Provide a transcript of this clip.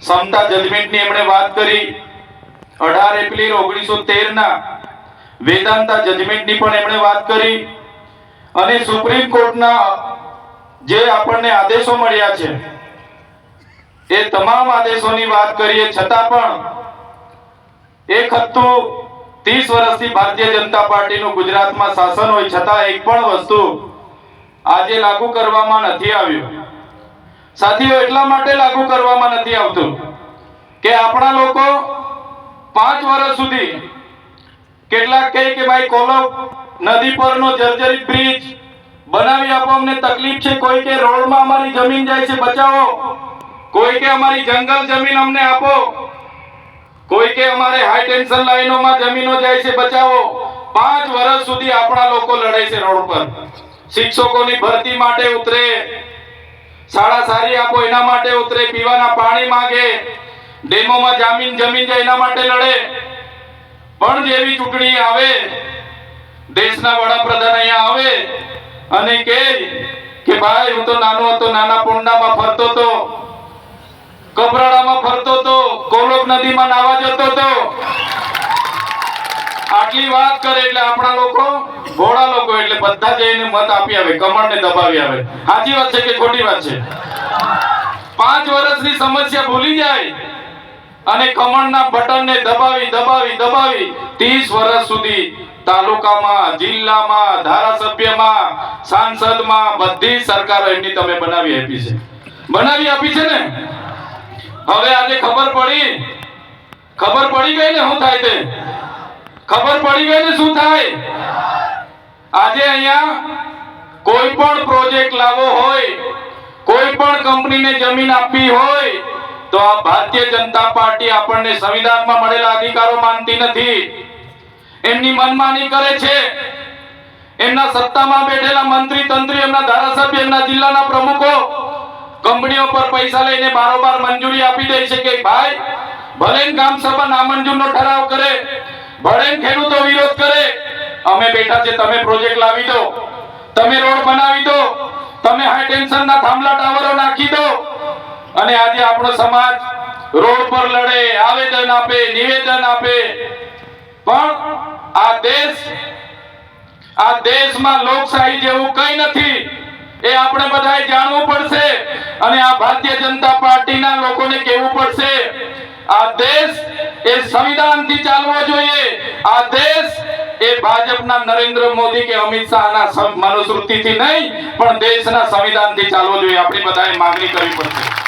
સમતા જજમેન્ટની એમણે વાત કરી. અઢાર એપ્રિલ ઓગણીસો તેરના વેદાંતા જજમેન્ટની પણ એમણે વાત કરી. અને સુપ્રીમ કોર્ટના જે આપણને આદેશો મળ્યા છે, એ તમામ આદેશોની વાત કરીએ છતાં પણ એક હતું ત્રીસ વર્ષથી ભારતીય જનતા પાર્ટીનું ગુજરાતમાં શાસન હોય છતાં એક પણ વસ્તુ આજે લાગુ કરવામાં નથી આવ્યું. સાથીઓ, એટલા માટે લાગુ કરવામાં નથી આવતું કે આપણા લોકો પાંચ વર્ષ સુધી કેટલાક કહે કે ભાઈ, કોલો નદી પરનો જર્જરિત બ્રિજ બનાવી આપો, અમને તકલીફ છે. કોઈ કે રોડમાં અમારી જમીન જાય છે, બચાવો. કોઈ કે અમારી જંગલ જમીન અમને આપો. કોઈ કે અમારે હાઈ ટેન્શન લાઈનોમાં જમીનો જાય છે, બચાવો. પાંચ વર્ષ સુધી આપણા લોકો લડે છે રોડ પર. શિક્ષકોની ભરતી માટે ઉતરે. શાળા સારી આપો, એના માટે ઉતરે, પીવાના પાણી માંગે, ડેમોમાં જામીન, જમીન જાય, એના માટે લડે. પણ જેવી ચૂંટણી આવે, દેશના વડાપ્રધાન અહીંયા આવે અને કહે કે, ભાઈ, હું તો નાનો હતો, નાના પોંડામાં ફરતો તો કપરાડામાં ફરતો તો કોલોક નદીમાં નાવા જતો તો આટલી વાત કરે એટલે આપણા લોકો ઘોડા લોકો એટલે બધા જઈને મત આપી આવે, કમળને દબાવી આવે. સાચી વાત છે કે ખોટી વાત છે? પાંચ વર્ષની સમસ્યા ભૂલી જાય અને કમળના બટનને દબાવી દબાવી દબાવી 30 વર્ષ સુધી તાલુકામાં, જિલ્લામાં, ધારાસભ્યમાં, સાંસદમાં બધી સરકારો એમની તમે બનાવી આપી છે. બનાવી આપી છે ને? હવે આજે ખબર પડી ખબર પડી ગઈ ને શું થાય તે? ખબર પડી ગઈ ને શું થાય? આજે અહીંયા કોઈ પણ પ્રોજેક્ટ લાવવો હોય, કોઈ પણ કંપનીને જમીન આપવી હોય, તો આ ભારતીય જનતા પાર્ટી આપણને સંવિધાનમાં મળેલા અધિકારો માનતી નથી. એમની મનમાની કરે છે. એમના સત્તામાં બેઠેલા મંત્રી, તંત્રી, એમના ધારાસભ્ય, એમના જિલ્લાના પ્રમુખો કંપનીઓ પર પૈસા લઈને બારોબાર મંજૂરી આપી દે છે કે ભાઈ, ભલે ગામ સભા નામંજૂરનો ઠરાવ કરે ભલે ખેડૂતો વિરોધ કરે, અમે બેઠા છે, તમે પ્રોજેક્ટ લાવી દો, તમે રોડ બનાવી દો, તમે હાઈ ટેન્શનના થાંભલા, ટાવરો નાખી દો, અને આજે આપણો સમાજ રોડ પર લડે, આવેદન આપે, નિવેદન આપે. પણ આ દેશ, આ દેશમાં લોકશાહી જેવું કંઈ નથી, એ આપણે બધાએ જાણવું પડશે, અને આ ભારતીય જનતા પાર્ટીના લોકોને કહેવું પડશે. આ દેશ એ સંવિધાનથી ચાલવો જોઈએ. આ દેશ એ ભાજપના નરેન્દ્ર મોદી કે અમિત શાહના મનુસ્મૃતિથી નહીં, પણ દેશના સંવિધાનથી ચાલવો જોઈએ. આપણે બધાએ માંગણી કરવી પડશે.